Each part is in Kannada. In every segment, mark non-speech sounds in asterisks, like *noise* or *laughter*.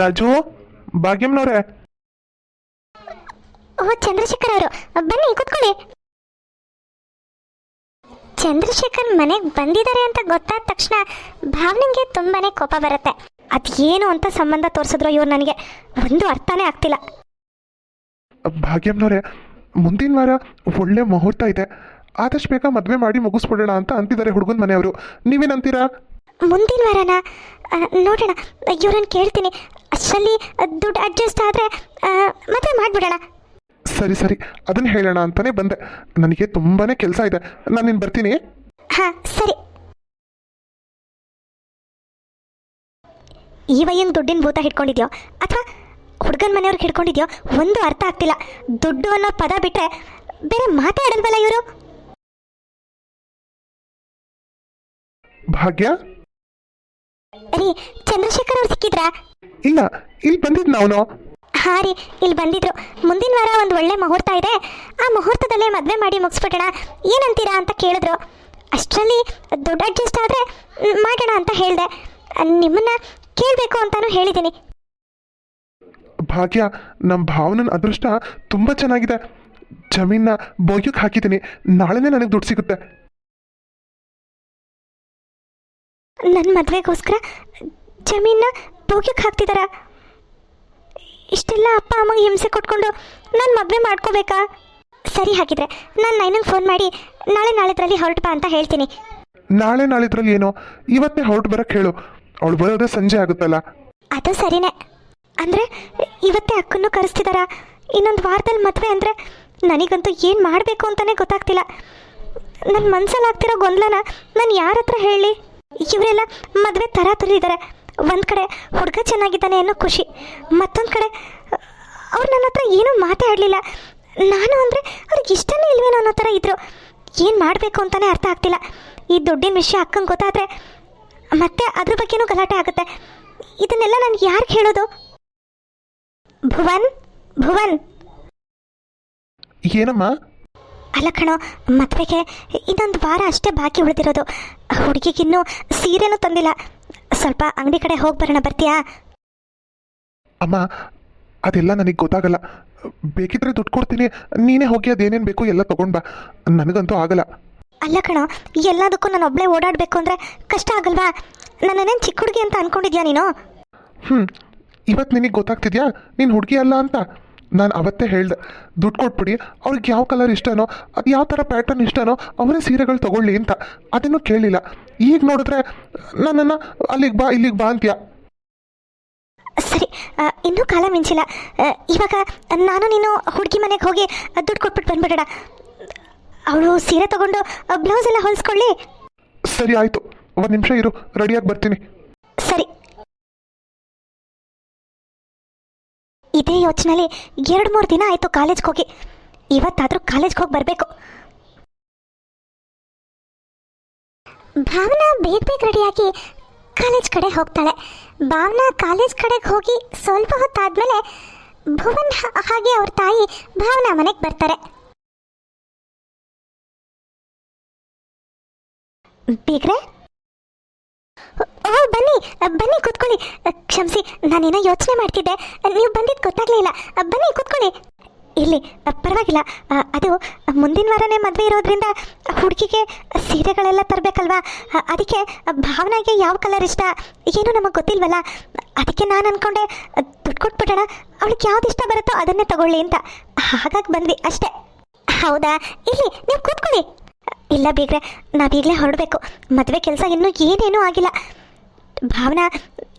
ರಾಜು ಭಾಗ್ಯಮ್ನವ್ರೆ ಓ ಚಂದ್ರಶೇಖರ್ ಅವರು ಬನ್ನಿ ಕೂತ್ಕೊಳ್ಳಿ. ಚಂದ್ರಶೇಖರ್ ಮನೆಗೆ ಬಂದಿದ್ದಾರೆ ಅಂತ ಗೊತ್ತಾದ ತಕ್ಷಣ ಭಾವನಿಗೆ ತುಂಬಾನೇ ಕೋಪ ಬರುತ್ತೆ. ಅದೇನು ಅಂತ ಸಂಬಂಧ ತೋರಿಸಿದ್ರು ಇವ್ರು ನನಗೆ. ಒಂದು ಅರ್ಥನೇ ಆಗ್ತಿಲ್ಲ. ಭಾಗ್ಯಮ್ನವ್ರೆ ಮುಂದಿನ ವಾರ ಒಳ್ಳೆ ಮುಹೂರ್ತ ಇದೆ. ಆದಷ್ಟು ಬೇಗ ಮದುವೆ ಮಾಡಿ ಮುಗಿಸ್ಬಿಡೋಣ ಅಂತ ಅಂತಿದ್ದಾರೆ ಹುಡುಗನ ಮನೆಯವರು. ನೀವೇನಂತೀರಾ ಮುಂದಿನ ವಾರನ ನೋಡೋಣ. ಇವ್ರನ್ನ ಕೇಳ್ತೀನಿ. ಅಷ್ಟರಲ್ಲಿ ದುಡ್ಡು ಅಡ್ಜಸ್ಟ್ ಆದರೆ ಮತ್ತೆ ಮಾಡಿಬಿಡೋಣ. ಸರಿ ಸರಿ. ಅದನ್ನ ಹೇಳೋಣ ಅಂತಾನೆ ಬಂದೆ. ನನಗೆ ತುಂಬಾನೇ ಕೆಲಸ ಇದೆ. ನಾನು ನಿನ್ ಬರ್ತೀನಿ. ಹಾಂ ಸರಿ. ಈ ವಯ್ಯಂಗೆ ದುಡ್ಡಿನ ಭೂತ ಹಿಡ್ಕೊಂಡಿದ್ಯೋ? ಅಥವಾ ಹುಡುಗನ ಮನೆಯವ್ರಿಗೆ ಹಿಡ್ಕೊಂಡಿದ್ಯೋ? ಒಂದು ಅರ್ಥ ಆಗ್ತಿಲ್ಲ. ದುಡ್ಡು ಅನ್ನೋ ಪದ ಬಿಟ್ಟರೆ ಬೇರೆ ಮಾತಾಡಲ್ವಲ್ಲ ಇವರು? ಭಾಗ್ಯ? ರೀ ಚಂದ್ರಶೇಖರ್ ಅವ್ರು ಸಿಕ್ಕಿದ್ರಾ? ಇಲ್ಲ ಇಲ್ಲಿ ಬಂದಿದ್ ಅವನು. ಹಾ ರೀ ಇಲ್ಲಿ ಬಂದಿದ್ರು. ಮುಂದಿನ ವಾರ ಒಂದು ಒಳ್ಳೆ ಮುಹೂರ್ತ ಇದೆ. ಆ ಮುಹೂರ್ತದಲ್ಲೇ ಮದುವೆ ಮಾಡಿ ಮುಗಿಸ್ಬಿಡೋಣ. ಏನಂತೀರಾ ಅಂತ ಕೇಳಿದ್ರು. ಅಷ್ಟರಲ್ಲಿ ದುಡ್ಡು ಅಡ್ಜಸ್ಟ್ ಆದರೆ ಮಾಡೋಣ ಅಂತ ಹೇಳಿದೆ. ನಿಮ್ಮನ್ನ ಕೇಳಬೇಕು ಅಂತಾನು ಹೇಳಿದ್ದೀನಿ ಭಾಗ್ಯ ನಮ್ಮ ಭಾವನನ ಅದೃಷ್ಟ ತುಂಬಾ ಚೆನ್ನಾಗಿದೆ. ಜಮೀನ ಬೋಗ್ಯಕ್ಕೆ ಹಾಕಿದ್ದೀನಿ ನಾಳೆನೇ ನನಗೆ ದುಡ್ಡು ಸಿಗುತ್ತೆ. ನನ್ನ ಮದುವೆಗೋಸ್ಕರ ಜಮೀನ ಬೋಗ್ಯಕ್ಕೆ ಹಾಕ್ತಿದಾರ. ಇಷ್ಟೆಲ್ಲ ಅಪ್ಪ ಅಮ್ಮಗೆ ಹಿಂಸೆ ಕೊಟ್ಕೊಂಡು ನಾನು ಮದುವೆ ಮಾಡ್ಕೋಬೇಕಾ? ಸರಿ ಹಾಗಿದ್ರೆ ನಾನು ನೈನಂಗೆ ಫೋನ್ ಮಾಡಿ ನಾಳೆ ನಾಳೆದ್ರಲ್ಲಿ ಹೊರಟು ಬಾ ಅಂತ ಹೇಳ್ತೀನಿ. ನಾಳೆ ನಾಳಿದ್ರಲ್ಲಿ ಏನೋ? ಇವತ್ತೇ ಹೊರಟು ಬರಕ್ಕೆ ಹೇಳು. ಅವಳು ಬರೋದೇ ಸಂಜೆ ಆಗುತ್ತಲ್ಲ. ಅದು ಸರಿನೇ. ಅಂದರೆ ಇವತ್ತೇ ಅಕ್ಕನ್ನು ಕರೆಸ್ತಿದಾರ? ಇನ್ನೊಂದು ವಾರದಲ್ಲಿ ಮದುವೆ ಅಂದರೆ ನನಗಂತೂ ಏನು ಮಾಡಬೇಕು ಅಂತಲೇ ಗೊತ್ತಾಗ್ತಿಲ್ಲ. ನನ್ನ ಮನ್ಸಲ್ಲಿ ಆಗ್ತಿರೋ ಗೊಂದಲನ ನಾನು ಯಾರ ಹತ್ರ ಹೇಳಿ? ಇವರೆಲ್ಲ ಮದುವೆ ಥರ ಇದ್ದಾರೆ ಒಂದು ಕಡೆ ಹುಡುಗ ಚೆನ್ನಾಗಿದ್ದಾನೆ ಅನ್ನೋ ಖುಷಿ. ಮತ್ತೊಂದು ಕಡೆ, ಅವ್ರು ನನ್ನ ಹತ್ರ ಏನೂ ಮಾತಾಡಲಿಲ್ಲ ನಾನು ಅಂದರೆ ಅವ್ರಿಗೆ ಇಷ್ಟನೇ ಇಲ್ವೇನೋ ಅನ್ನೋ ಥರ ಇದ್ರು. ಏನು ಮಾಡಬೇಕು ಅಂತಲೇ ಅರ್ಥ ಆಗ್ತಿಲ್ಲ. ಈ ದುಡ್ಡಿನ ವಿಷಯ ಅಕ್ಕಂಗೆ ಗೊತ್ತಾದರೆ ಮತ್ತೆ ಅದ್ರ ಬಗ್ಗೆನೂ ಗಲಾಟೆ ಆಗುತ್ತೆ. ಇದನ್ನೆಲ್ಲ ನನಗೆ ಯಾರಿಗೆ ಹೇಳೋದು? ಭುವನ್? ಭುವನ್? ಏನಮ್ಮ? ಅಲ್ಲ ಕಣೋ ಮದುವೆಗೆ ಇನ್ನೊಂದು ವಾರ ಅಷ್ಟೇ ಬಾಕಿ ಉಳಿದಿರೋದು. ಹುಡುಗಿಗಿನ್ನೂ ಸೀರೆನೂ ತಂದಿಲ್ಲ. ಸ್ವಲ್ಪ ಅಂಗಡಿ ಕಡೆ ಹೋಗಿ ಬರೋಣ ಬರ್ತೀಯಾ? ಅಮ್ಮ ಅದೆಲ್ಲ ನನಗೆ ಗೊತ್ತಾಗಲ್ಲ. ಬೇಕಿದ್ರೆ ದುಡ್ಡು ಕೊಡ್ತೀನಿ ನೀನೇ ಹೋಗಿ ಅದೇನೇನು ಬೇಕು ಎಲ್ಲ ತಗೊಂಡ್ ಬಾ. ನನಗಂತೂ ಆಗಲ್ಲ. ಅಲ್ಲ ಕಣೋ ಎಲ್ಲದಕ್ಕೂ ನಾನು ಒಬ್ಬಳೇ ಓಡಾಡಬೇಕು ಅಂದರೆ ಕಷ್ಟ ಆಗಲ್ವಾ? ನನ್ನೇನು ಚಿಕ್ಕ ಹುಡುಗಿ ಅಂತ ಅನ್ಕೊಂಡಿದ್ಯಾ ನೀನು? ಹ್ಞೂ ಇವತ್ತು ನಿನಗೆ ಗೊತ್ತಾಗ್ತಿದ್ಯಾ? ನೀನು ಹುಡುಗಿ ಅಲ್ಲ ಅಂತ. ನಾನು ಅವತ್ತೇ ಹೇಳ್ದೆ ದುಡ್ಡು ಕೊಟ್ಬಿಡಿ ಅವ್ರಿಗೆ ಯಾವ ಕಲರ್ ಇಷ್ಟನೋ ಅದು ಯಾವ ಥರ ಪ್ಯಾಟರ್ನ್ ಇಷ್ಟನೋ ಅವರೇ ಸೀರೆಗಳು ತಗೊಳ್ಳಿ ಅಂತ. ಅದನ್ನು ಕೇಳಿಲ್ಲ. ಈಗ ನೋಡಿದ್ರೆ ನನ್ನನ್ನು ಅಲ್ಲಿಗೆ ಬಾ ಇಲ್ಲಿಗೆ ಬಾ ಅಂತ್ಯ. ಸರಿ ಇನ್ನೂ ಕಾಲ ಮಿಂಚಿಲ್ಲ. ಇವಾಗ ನಾನು ನೀನು ಹುಡುಗಿ ಮನೆಗೆ ಹೋಗಿ ದುಡ್ಡು ಕೊಟ್ಬಿಟ್ಟು ಬಂದ್ಬಿಡೋಣ. ಅವಳು ಸೀರೆ ತಗೊಂಡು ಬ್ಲೌಸ್ ಎಲ್ಲ ಹೊಲಿಸ್ಕೊಳ್ಳಿ. ಸರಿ ಆಯಿತು. ಒಂದು ನಿಮಿಷ ಇರು ರೆಡಿಯಾಗಿ ಬರ್ತೀನಿ. ಸರಿ. ಇದೇ ಯೋಚನೆಯಲ್ಲಿ ಎರಡು ಮೂರು ದಿನ ಆಯಿತು ಕಾಲೇಜ್ಗೆ ಹೋಗಿ. ಇವತ್ತಾದರೂ ಕಾಲೇಜ್ಗೆ ಹೋಗಿ ಬರಬೇಕು. ಭಾವನಾ ಬೇಗ ಬೇಗ ರೆಡಿಯಾಗಿ ಕಾಲೇಜ್ ಕಡೆ ಹೋಗ್ತಾಳೆ. ಭಾವನಾ ಕಾಲೇಜ್ ಕಡೆಗೆ ಹೋಗಿ ಸ್ವಲ್ಪ ಹೊತ್ತಾದ್ಮೇಲೆ ಭುವನ್ ಹಾಗೆ ಅವ್ರ ತಾಯಿ ಭಾವನಾ ಮನೆಗೆ ಬರ್ತಾರೆ. ಬೀಗ್ರೆ? ಓ ಬನ್ನಿ ಬನ್ನಿ, ಕೂತ್ಕೊಳ್ಳಿ. ಕ್ಷಮಿಸಿ, ನಾನೇನೋ ಯೋಚನೆ ಮಾಡ್ತಿದ್ದೆ. ನೀವು ಬಂದಿದ್ದು ಗೊತ್ತಾಗ್ಲಿಲ್ಲ ಬನ್ನಿ, ಕೂತ್ಕೊಳ್ಳಿ. ಇಲ್ಲಿ, ಪರವಾಗಿಲ್ಲ. ಅದು ಮುಂದಿನ ವಾರನೇ ಮದುವೆ ಇರೋದ್ರಿಂದ ಹುಡುಗಿಗೆ ಸೀರೆಗಳೆಲ್ಲ ತರಬೇಕಲ್ವಾ? ಅದಕ್ಕೆ ಭಾವನೆಗೆ ಯಾವ ಕಲರ್ ಇಷ್ಟ? ಏನು ನಮಗೆ ಗೊತ್ತಿಲ್ವಲ್ಲ? ಅದಕ್ಕೆ ನಾನು ಅನ್ಕೊಂಡೆ, ದುಡ್ಡು ಕೊಟ್ಬಿಡೋಣ. ಅವಳಿಗೆ ಯಾವ್ದು ಇಷ್ಟ ಬರುತ್ತೋ ಅದನ್ನೇ ತಗೊಳ್ಳಿ ಅಂತ. ಹಾಗಾಗಿ ಬಂದ್ವಿ ಅಷ್ಟೇ. ಹೌದಾ? ಇಲ್ಲಿ, ನೀವು ಕೂತ್ಕೊಳ್ಳಿ. ಇಲ್ಲ ಬೀಗ್ರೆ, ನಾವೀಗಲೇ ಹೊರಡಬೇಕು. ಮದುವೆ ಕೆಲಸ ಇನ್ನೂ ಏನೇನೂ ಆಗಿಲ್ಲ. ಭಾವನಾ,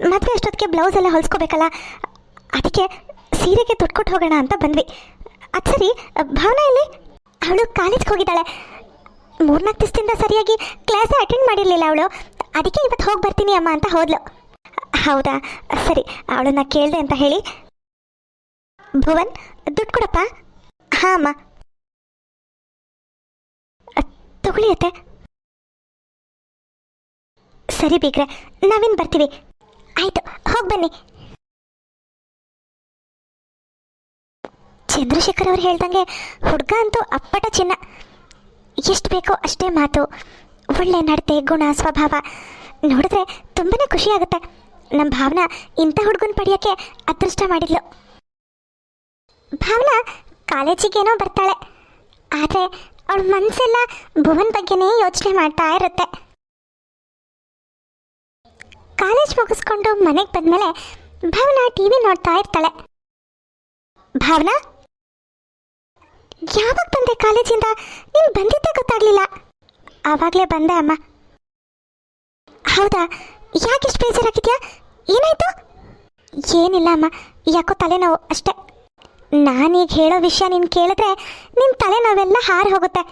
ಮತ್ತೆ ಅಷ್ಟೊತ್ತಿಗೆ ಬ್ಲೌಸ್ ಎಲ್ಲ ಹೊಲಿಸ್ಕೋಬೇಕಲ್ಲ? ಅದಕ್ಕೆ ಸೀರೆಗೆ ದುಡ್ಡು ಕೊಟ್ಟು ಹೋಗೋಣ ಅಂತ ಬಂದ್ವಿ. ಅದು ಸರಿ, ಭಾವನಾ ಇಲ್ಲಿ ಅವಳು ಕಾಲೇಜ್ಗೆ ಹೋಗಿದ್ದಾಳೆ. ಮೂರ್ನಾಲ್ಕು ದಿವಸದಿಂದ ಸರಿಯಾಗಿ ಕ್ಲಾಸೇ ಅಟೆಂಡ್ ಮಾಡಿರಲಿಲ್ಲ ಅವಳು. ಅದಕ್ಕೆ ಇವತ್ತು ಹೋಗಿ ಬರ್ತೀನಿ ಅಮ್ಮ ಅಂತ ಹೋದ್ಲು. ಹೌದಾ? ಸರಿ, ಅವಳನ್ನ ಕೇಳಿದೆ ಅಂತ ಹೇಳಿ. ಭುವನ್, ದುಡ್ಡು ಕೊಡಪ್ಪ? ಹಾಂ ಅಮ್ಮ. ತಗೊಳ್ಳಿ ಸರಿ ಬೇಕ್ರೆ ನಾವೇನು ಬರ್ತೀವಿ. ಆಯ್ತು, ಹೋಗಿ ಬನ್ನಿ. ಚಂದ್ರಶೇಖರ್ ಅವ್ರು ಹೇಳ್ದಂಗೆ ಹುಡುಗ ಅಂತೂ ಅಪ್ಪಟ ಚಿನ್ನ. ಎಷ್ಟು ಬೇಕೋ ಅಷ್ಟೇ ಮಾತು. ಒಳ್ಳೆ ನಡತೆ, ಗುಣ, ಸ್ವಭಾವ. ನೋಡಿದ್ರೆ ತುಂಬಾನೇ ಖುಷಿ ಆಗುತ್ತೆ. ನಮ್ಮ ಭಾವನಾ ಇಂಥ ಹುಡುಗನ ಪಡೆಯೋಕ್ಕೆ ಅದೃಷ್ಟ ಮಾಡಿದ್ಲು. ಭಾವನಾ ಕಾಲೇಜಿಗೇನೋ ಬರ್ತಾಳೆ. ಆದರೆ ಅವಳ ಮನಸ್ಸೆಲ್ಲ ಭುವನ್ ಬಗ್ಗೆನೇ ಯೋಚನೆ ಮಾಡ್ತಾ ಇರುತ್ತೆ. ಕಾಲೇಜ್ ಮುಗಿಸ್ಕೊಂಡು ಮನೆಗೆ ಬಂದಮೇಲೆ ಭಾವನಾ ಟಿ ವಿ ನೋಡ್ತಾ ಇರ್ತಾಳೆ. ಭಾವನಾ? ಯಾವಾಗ ಬಂದೆ ಕಾಲೇಜಿಂದ? ನೀನು ಬಂದಿದ್ದೆ ಗೊತ್ತಾಗ್ಲಿಲ್ಲ. ಆವಾಗಲೇ ಬಂದೆ ಅಮ್ಮ. ಹೌದಾ? ಯಾಕೆ ಯಾಕಿಷ್ಟು ಬೇಜಾರಾಗಿದ್ಯಾ? ಏನಾಯ್ತು? ಏನಿಲ್ಲ ಅಮ್ಮ. ಯಾಕೋ ತಲೆನೋವು ಅಷ್ಟೇ. ನಾನೀಗ ಹೇಳೋ ವಿಷಯ ನೀನು ಕೇಳಿದ್ರೆ ನಿನ್ನ ತಲೆನೋವೆಲ್ಲ ಹಾರಿ ಹೋಗುತ್ತೆ.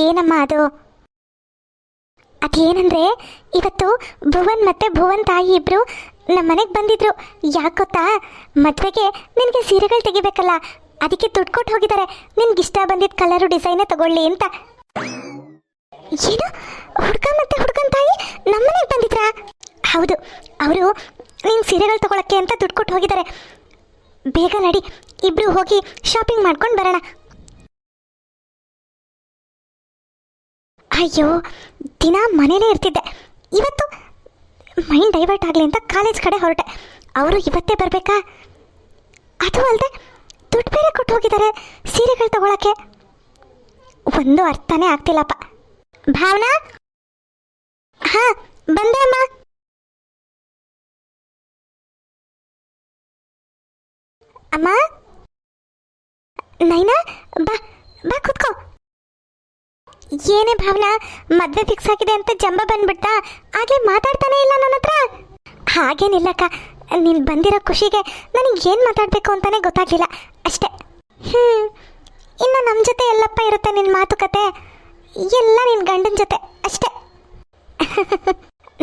ಏನಮ್ಮ ಅದು? ಅದೇನಂದ್ರೆ, ಇವತ್ತು ಭುವನ್ ಮತ್ತೆ ಭುವನ್ ತಾಯಿ ಇಬ್ರು ನಮ್ಮ ಮನೆಗೆ ಬಂದಿದ್ರು. ಯಾಕೆ ಗೊತ್ತಾ? ಮದ್ವೆಗೆ ನಿನಗೆ ಸೀರೆಗಳು ತೆಗಿಬೇಕಲ್ಲ, ಅದಕ್ಕೆ ದುಡ್ಡು ಕೊಟ್ಟು ಹೋಗಿದ್ದಾರೆ ನಿನ್ಗೆ ಇಷ್ಟ ಬಂದಿದ್ದ ಕಲರು ಡಿಸೈನೇ ತಗೊಳ್ಳಿ ಅಂತ. ಏನು? ಹುಡ್ಗ ಮತ್ತೆ ಹುಡ್ಗನ್ ತಾಯಿ ನಮ್ಮನೆಗೆ ಬಂದಿದ್ರಾ? ಹೌದು, ಅವರು ನಿನ್ ಸೀರೆಗಳು ತಗೊಳಕ್ಕೆ ಅಂತ ದುಡ್ಡು ಕೊಟ್ಟು ಹೋಗಿದ್ದಾರೆ ಬೇಗ ನಡಿ, ಇಬ್ರು ಹೋಗಿ ಶಾಪಿಂಗ್ ಮಾಡ್ಕೊಂಡು ಬರೋಣ. ಅಯ್ಯೋ, ದಿನ ಮನೇಲೇ ಇರ್ತಿದ್ದೆ. ಇವತ್ತು ಮೈಂಡ್ ಡೈವರ್ಟ್ ಆಗಲಿ ಅಂತ ಕಾಲೇಜ್ ಕಡೆ ಹೊರಟೆ. ಅವರು ಇವತ್ತೇ ಬರಬೇಕಾ? ಅದು ಅಲ್ಲದೆ ದುಡ್ಡು ಬೇರೆ ಕೊಟ್ಟು ಹೋಗಿದ್ದಾರೆ ಸೀರೆಗಳು ತಗೊಳಕ್ಕೆ. ಒಂದು ಅರ್ಥನೇ ಆಗ್ತಿಲ್ಲಪ್ಪ. ಭಾವನಾ? ಹಾ, ಬಂದೆ ಅಮ್ಮ. ಅಮ್ಮ? ನೈನಾ, ಬಾ ಬಾ ಕುತ್ಕೋ. ಏನೇ ಭಾವನಾ, ಮದ್ವೆ ಫಿಕ್ಸ್ ಆಗಿದೆ ಅಂತ ಜಂಬ ಬಂದ್ಬಿಟ್ಟ ಹಾಗೆ ಮಾತಾಡ್ತಾನೆ ಇಲ್ಲ ನನ್ನ ಹತ್ರ. ಹಾಗೇನಿಲ್ಲಕ್ಕ ನೀನು ಬಂದಿರೋ ಖುಷಿಗೆ ನನಗೆ ಏನು ಮಾತಾಡಬೇಕು ಅಂತಾನೆ ಗೊತ್ತಾಗ್ಲಿಲ್ಲ, ಅಷ್ಟೇ. ಹ್ಞೂ ಇನ್ನು ನಮ್ಮ ಜೊತೆ ಎಲ್ಲಪ್ಪ ಇರುತ್ತೆ ನಿನ್ನ ಮಾತುಕತೆ? ಎಲ್ಲ ನಿನ್ನ ಗಂಡನ ಜೊತೆ, ಅಷ್ಟೇ.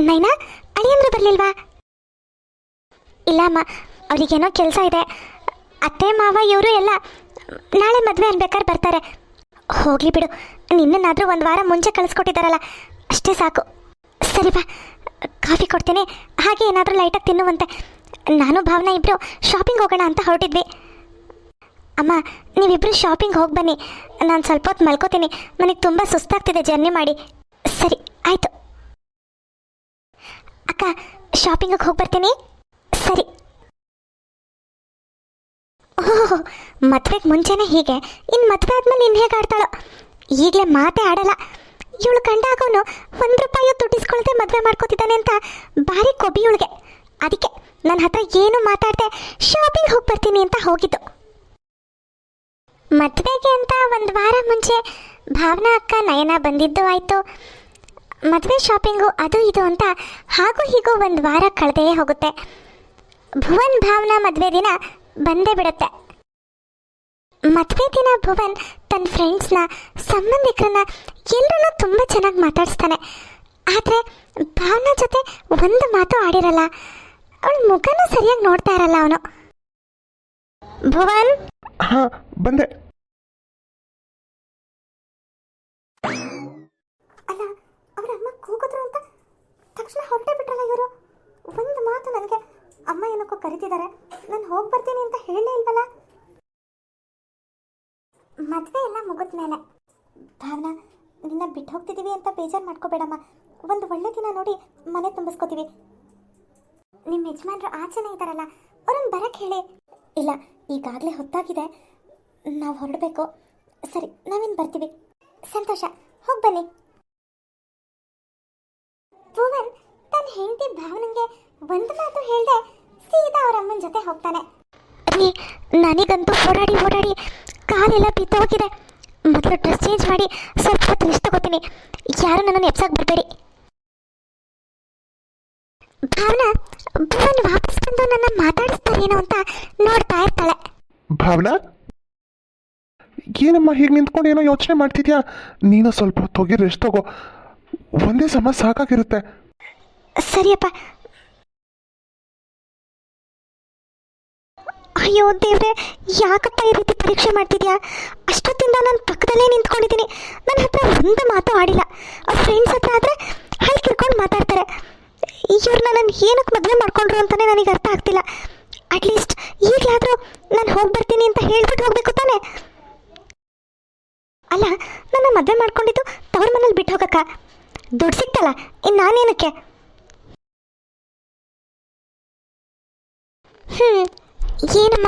ನೈನಾ, ಅಳಿಯಂದ್ರು ಬರಲಿಲ್ವಾ? ಇಲ್ಲ ಅಮ್ಮ ಅವ್ರಿಗೇನೋ ಕೆಲಸ ಇದೆ. ಅತ್ತೆ, ಮಾವ, ಇವರು ಎಲ್ಲ ನಾಳೆ ಮದುವೆ ಅನ್ಬೇಕಾದ್ರೆ ಬರ್ತಾರೆ. ಹೋಗ್ಲಿ ಬಿಡು. ನಿನ್ನನ್ನಾದರೂ ಒಂದು ವಾರ ಮುಂಚೆ ಕಳಿಸ್ಕೊಟ್ಟಿದ್ದಾರಲ್ಲ ಅಷ್ಟೇ ಸಾಕು. ಸರಿ ಬಾ, ಕಾಫಿ ಕೊಡ್ತೇನೆ. ಹಾಗೆ ಏನಾದರೂ ಲೈಟಾಗಿ ತಿನ್ನುವಂತೆ. ನಾನು ಭಾವನಾ ಇಬ್ಬರು ಶಾಪಿಂಗ್ ಹೋಗೋಣ ಅಂತ ಹೊರಟಿದ್ವಿ. ಅಮ್ಮ ನೀವಿಬ್ಬರು ಶಾಪಿಂಗ್ ಹೋಗಿ ಬನ್ನಿ. ನಾನು ಸ್ವಲ್ಪ ಹೊತ್ತು ಮಲ್ಕೋತೀನಿ. ನನಗೆ ತುಂಬ ಸುಸ್ತಾಗ್ತಿದೆ ಜರ್ನಿ ಮಾಡಿ. ಸರಿ, ಆಯಿತು. ಅಕ್ಕ ಶಾಪಿಂಗಿಗೆ ಹೋಗಿ ಬರ್ತೀನಿ ಸರಿ ಓಹ್ *laughs* ಮದ್ವೆಗೆ ಮುಂಚೆನೇ ಹೀಗೆ. ಇನ್ನು ಮದುವೆ ಆದ್ಮೇಲೆ ಇನ್ನು ಹೇಗೆ ಆಡ್ತಾಳೋ? ಈಗಲೇ ಮಾತೇ ಆಡಲ್ಲ. ಇವಳು ಕಂಡಾಗವನು ಒಂದು ರೂಪಾಯಿ ತುಟಿಸ್ಕೊಳ್ದೆ ಮದುವೆ ಮಾಡ್ಕೋತಿದ್ದಾನೆ ಅಂತ ಭಾರಿ ಇವಳಿಗೆ. ಅದಕ್ಕೆ ನನ್ನ ಹತ್ರ ಏನು ಮಾತಾಡದೆ ಶಾಪಿಂಗ್ ಹೋಗಿ ಬರ್ತೀನಿ ಅಂತ ಹೋಗಿದ್ದು. ಮದುವೆಗೆ ಅಂತ ಒಂದು ವಾರ ಮುಂಚೆ ಭಾವನಾ ಅಕ್ಕ, ನಯನ ಬಂದಿದ್ದು ಆಯಿತು. ಮದುವೆ ಶಾಪಿಂಗು ಅದು ಇದು ಅಂತ ಹಾಗೂ ಹೀಗೂ ಒಂದು ವಾರ ಕಳೆದೇ ಹೋಗುತ್ತೆ. ಭುವನ್, ಭಾವನಾ ಮದುವೆ ದಿನ ಬಂದೇ ಬಿಡುತ್ತೆ. ಮದುವೆ ದಿನ ಭುವನ್ ತನ್ನ ಫ್ರೆಂಡ್ಸ್ನ ಸಂಬಂಧಿಕರನ್ನ ಎಲ್ಲರನ್ನೂ ತುಂಬ ಚೆನ್ನಾಗಿ ಮಾತಾಡಿಸ್ತಾನೆ. ಆದರೆ ಭಾವನ ಜೊತೆ ಒಂದು ಮಾತು ಆಡಿರಲ್ಲ ಅವಳ ಮುಖನೂ ಸರಿಯಾಗಿ ನೋಡ್ತಾ ಇರಲ್ಲ ಅವನು. ಭುವನ್? ಹಾ ಬಂದೆ. ಅಲ್ಲ ಅವರ ಅಮ್ಮ ಕೂಗಿದ್ರು ಅಂತ ತಕ್ಷಣ ಹೊರಟೇ ಬಿಟ್ರಲ್ಲ ಇವರು? ಒಂದು ಮಾತು ನನಗೆ ಅಮ್ಮ ಏನಕ್ಕೋ ಕರಿತಿದ್ದಾರೆ ನಾನು ಹೋಗಿ ಬರ್ತೀನಿ ಅಂತ ಹೇಳಲೇ ಇಲ್ವಲ್ಲ? ಮದುವೆ ಎಲ್ಲ ಮುಗಿದ ಮೇಲೆ ಭಾವನಾ, ನಿನ್ನ ಬಿಟ್ಟು ಹೋಗ್ತಿದ್ದೀವಿ ಅಂತ ಬೇಜಾರು ಮಾಡ್ಕೋಬೇಡಮ್ಮ. ಒಂದು ಒಳ್ಳೆ ದಿನ ನೋಡಿ ಮನೆ ತುಂಬಿಸ್ಕೋತೀವಿ. ನಿಮ್ಮ ಯಜಮಾನ್ರು ಆಚೆನೇ ಇದ್ದಾರಲ್ಲ ಅವ್ರನ್ನ ಬರಕ್ಕೆ ಹೇಳಿ. ಇಲ್ಲ, ಈಗಾಗಲೇ ಹೊತ್ತಾಗಿದೆ. ನಾವು ಹೊರಡಬೇಕು. ಸರಿ, ನಾವೇನು ಬರ್ತೀವಿ. ಸಂತೋಷ, ಹೋಗಿ ಬನ್ನಿ. ಭುವನ್ ತನ್ನ ಹೆಂಡತಿ ಭಾವನಂಗೆ ಒಂದು ಮಾತು ಹೇಳ್ದೆ ಸೀದಾ ಅವರ ಅಮ್ಮನ ಜೊತೆ ಹೋಗ್ತಾನೆ. ನನಗಂತೂ ಓಡಾಡಿ ಓಡಾಡಿ ಕಾಲೆಲ್ಲ ಬಿದ್ದೋಗಿದೆ ಮೊದಲು ಡ್ರೆಸ್ ಚೇಂಜ್ ಮಾಡಿ ಸ್ವಲ್ಪ ಹೊತ್ತು ರೆಸ್ಟ್ ತಗೋತೀನಿ. ಯಾರು ನನ್ನನ್ನು ಎಪ್ಸಕ್ಕೆ ಬರಬೇಡಿ. ಭಾವನಾ ಭುವನ್ ವಾಪಸ್ ಬಂದು ನನ್ನ ಮಾತಾಡಿಸ್ತಾರೇನೋ ಅಂತ ನೋಡ್ತಾ ಇರ್ತಾಳೆ. ಭಾವನಾ ಏನಮ್ಮ ಹೀಗೆ ನಿಂತ್ಕೊಂಡು ಏನೋ ಯೋಚನೆ ಮಾಡ್ತಿದ್ಯಾ? ನೀನು ಸ್ವಲ್ಪ ಹೊತ್ತು ಹೋಗಿ ರೆಸ್ಟ್ ತಗೋ. ಒಂದೇ ಸಮ ಸಾಕಾಗಿರುತ್ತೆ. ಸರಿಯಪ್ಪ ಅಯ್ಯೋ ದೇವ್ರೆ, ಯಾಕಪ್ಪ ಈ ರೀತಿ ಪರೀಕ್ಷೆ ಮಾಡ್ತಿದ್ಯಾ? ಅಷ್ಟೊತ್ತಿಂದ ನಾನು ಪಕ್ಕದಲ್ಲೇ ನಿಂತ್ಕೊಂಡಿದ್ದೀನಿ. ನನ್ನ ಹತ್ರ ಒಂದು ಮಾತು ಆಡಿಲ್ಲ. ಅವ್ರ ಫ್ರೆಂಡ್ಸ್ ಹತ್ರ ಆದರೆ ಅಲ್ಲಿ ಕಿರ್ಕೊಂಡು ಮಾತಾಡ್ತಾರೆ. ಇವ್ರು ನನ್ನನ್ನು ಏನಕ್ಕೆ ಮದುವೆ ಮಾಡ್ಕೊಂಡ್ರು ಅಂತಲೇ ನನಗೆ ಅರ್ಥ ಆಗ್ತಿಲ್ಲ. ಅಟ್ಲೀಸ್ಟ್ ಈಗಲಾದರೂ ನಾನು ಹೋಗಿ ಬರ್ತೀನಿ ಅಂತ ಹೇಳ್ಬಿಟ್ಟು ಹೋಗ್ಬೇಕು ತಾನೆ? ಅಲ್ಲ, ನನ್ನ ಮದುವೆ ಮಾಡ್ಕೊಂಡಿದ್ದು ತವ್ರ ಮನೇಲಿ ಬಿಟ್ಟು ಹೋಗಕ್ಕ? ದುಡ್ಡು ಸಿಕ್ತಲ್ಲ ಇನ್ನು ನಾನೇನಕ್ಕೆ? ಹ್ಞೂ ಏನಮ್ಮ?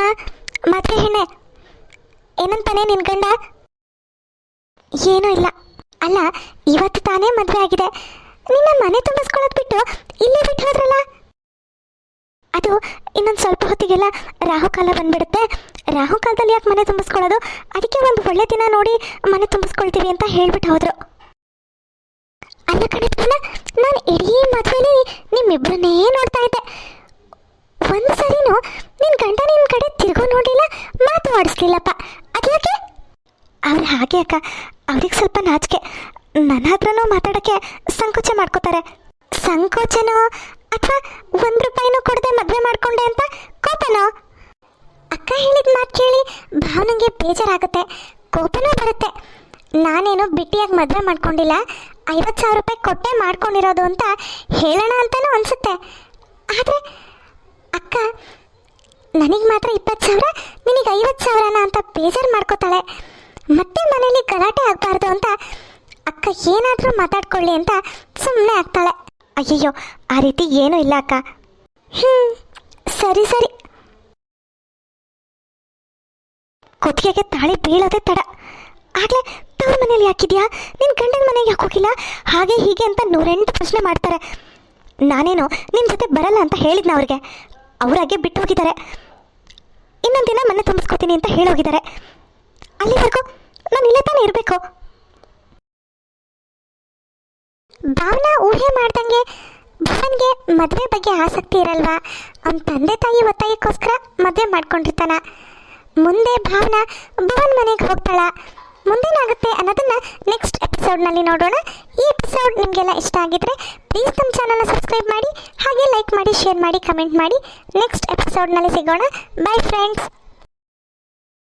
ಮತ್ತೆ ಹೆಣ್ಣೆ ಏನಂತಾನೆ ನಿನ್ ಗಂಡ? ಏನೂ ಇಲ್ಲ. ಅಲ್ಲ, ಇವತ್ತು ತಾನೇ ಮದುವೆ ಆಗಿದೆ. ನಿನ್ನ ಮನೆ ತುಂಬಿಸ್ಕೊಳ್ಳೋದು ಬಿಟ್ಟು ಇಲ್ಲೇ ಬಿಟ್ಟು ಹೋದ್ರಲ್ಲ? ಅದು ಇನ್ನೊಂದು ಸ್ವಲ್ಪ ಹೊತ್ತಿಗೆಲ್ಲ ರಾಹುಕಾಲ ಬಂದ್ಬಿಡುತ್ತೆ. ರಾಹುಕಾಲದಲ್ಲಿ ಯಾಕೆ ಮನೆ ತುಂಬಿಸ್ಕೊಳ್ಳೋದು? ಅದಕ್ಕೆ ಒಂದು ಒಳ್ಳೆ ದಿನ ನೋಡಿ ಮನೆ ತುಂಬಿಸ್ಕೊಳ್ತೀವಿ ಅಂತ ಹೇಳ್ಬಿಟ್ಟು ಹೋದ್ರು. ಅಲ್ಲ ಕಣಿತ್ವನ ನಾನು ಇಡೀ ಮದುವೆಲಿ ನಿಮ್ಮಿಬ್ಬರನ್ನೇ ನೋಡ್ತಾ ಇದ್ದೆ. ಒಂದು ಸರಿನೂ ನಿನ್ನ ಗಂಡ ನಿನ್ನ ಕಡೆ ತಿರುಗೋ ನೋಡಿಲ್ಲ, ಮಾತು ಆಡಿಸ್ಲಿಲ್ಲಪ್ಪ. ಅದ್ಯಾಕೆ? ಅವ್ರು ಹಾಗೆ ಅಕ್ಕ. ಅವ್ರಿಗೆ ಸ್ವಲ್ಪ ನಾಚಿಕೆ. ನನ್ನ ಹತ್ರನೂ ಮಾತಾಡೋಕ್ಕೆ ಸಂಕೋಚ ಮಾಡ್ಕೋತಾರೆ. ಸಂಕೋಚನೋ? ಅಥವಾ ಒಂದು ರೂಪಾಯಿನೂ ಕೊಡದೆ ಮದುವೆ ಮಾಡ್ಕೊಂಡೆ ಅಂತ ಕೋಪನೋ? ಅಕ್ಕ ಹೇಳಿದ ಮಾತು ಕೇಳಿ ಭಾವನಿಗೆ ಬೇಜಾರಾಗುತ್ತೆ. ಕೋಪನೂ ಬರುತ್ತೆ. ನಾನೇನು ಬಿಟ್ಟಿಯಾಗಿ ಮದುವೆ ಮಾಡ್ಕೊಂಡಿಲ್ಲ. ಐವತ್ತು ಸಾವಿರ ರೂಪಾಯಿ ಕೊಟ್ಟೆ ಮಾಡ್ಕೊಂಡಿರೋದು ಅಂತ ಹೇಳೋಣ ಅಂತಲೂ ಅನಿಸುತ್ತೆ. ಆದರೆ ಅಕ್ಕ, ನನಗೆ ಮಾತ್ರ ಇಪ್ಪತ್ತು ಸಾವಿರ, ನಿನಗೆ ಐವತ್ತು ಸಾವಿರನ ಅಂತ ಬೇಜಾರು ಮಾಡ್ಕೋತಾಳೆ. ಮತ್ತೆ ಮನೇಲಿ ಗಲಾಟೆ ಆಗಬಾರ್ದು ಅಂತ ಅಕ್ಕ ಏನಾದರೂ ಮಾತಾಡ್ಕೊಳ್ಳಿ ಅಂತ ಸುಮ್ಮನೆ ಆಗ್ತಾಳೆ. ಅಯ್ಯಯ್ಯೋ, ಆ ರೀತಿ ಏನೂ ಇಲ್ಲ ಅಕ್ಕ. ಹ್ಞೂ ಸರಿ ಸರಿ. ಕುತ್ತಿಗೆಗೆ ತಾಳಿ ಬೀಳೋದೇ ತಡ. ಆಗಲೇ ತವ್ರ ಮನೇಲಿ ಹಾಕಿದ್ಯಾ ನಿನ್ನ ಗಂಡನ ಮನೆಗೆ ಯಾಕೆ ಹಾಗೆ ಹೀಗೆ ಅಂತ ನೂರೆಂಟು ಪ್ರಶ್ನೆ ಮಾಡ್ತಾರೆ. ನಾನೇನು ನಿಮ್ಮ ಜೊತೆ ಬರಲ್ಲ ಅಂತ ಹೇಳಿದ್ನ ಅವ್ರಿಗೆ? ಅವರಾಗೆ ಬಿಟ್ಟು ಹೋಗಿದ್ದಾರೆ. ಇನ್ನೊಂದು ದಿನ ಮನೆ ತುಂಬಿಸ್ಕೊತೀನಿ ಅಂತ ಹೇಳೋಗಿದ್ದಾರೆ ಅಲ್ಲಿವರೆಗೂ ನಾನು ಇಲ್ಲೇ ತಾನೇ ಇರಬೇಕು. ಭಾವನಾ ಊಹೆ ಮಾಡ್ದಂಗೆ ಭಾವನ್ಗೆ ಮದುವೆ ಬಗ್ಗೆ ಆಸಕ್ತಿ ಇರಲ್ವಾ? ಅವನ ತಂದೆ ತಾಯಿ ಒತ್ತಾಯಕ್ಕೋಸ್ಕರ ಮದುವೆ ಮಾಡ್ಕೊಂಡಿರ್ತಾನ. ಮುಂದೆ ಭಾವನಾ ಭುವನ್ ಮನೆಗೆ ಹೋಗ್ತಾಳ. ಮುಂದೇನಾಗುತ್ತೆ ಅನ್ನೋದನ್ನು ನೆಕ್ಸ್ಟ್ ಎಪಿಸೋಡ್ನಲ್ಲಿ ನೋಡೋಣ. ಈ ಎಪಿಸೋಡ್ ನಿಮಗೆಲ್ಲ ಇಷ್ಟ ಆಗಿದ್ರೆ ಪ್ಲೀಸ್ ನಮ್ಮ ಚಾನಲ್ನ ಸಬ್ಸ್ಕ್ರೈಬ್ ಮಾಡಿ, ಹಾಗೆ ಲೈಕ್ ಮಾಡಿ ಶೇರ್ ಮಾಡಿ ಕಮೆಂಟ್ ಮಾಡಿ. ನೆಕ್ಸ್ಟ್ ಎಪಿಸೋಡ್ನಲ್ಲಿ ಸಿಗೋಣ. By friends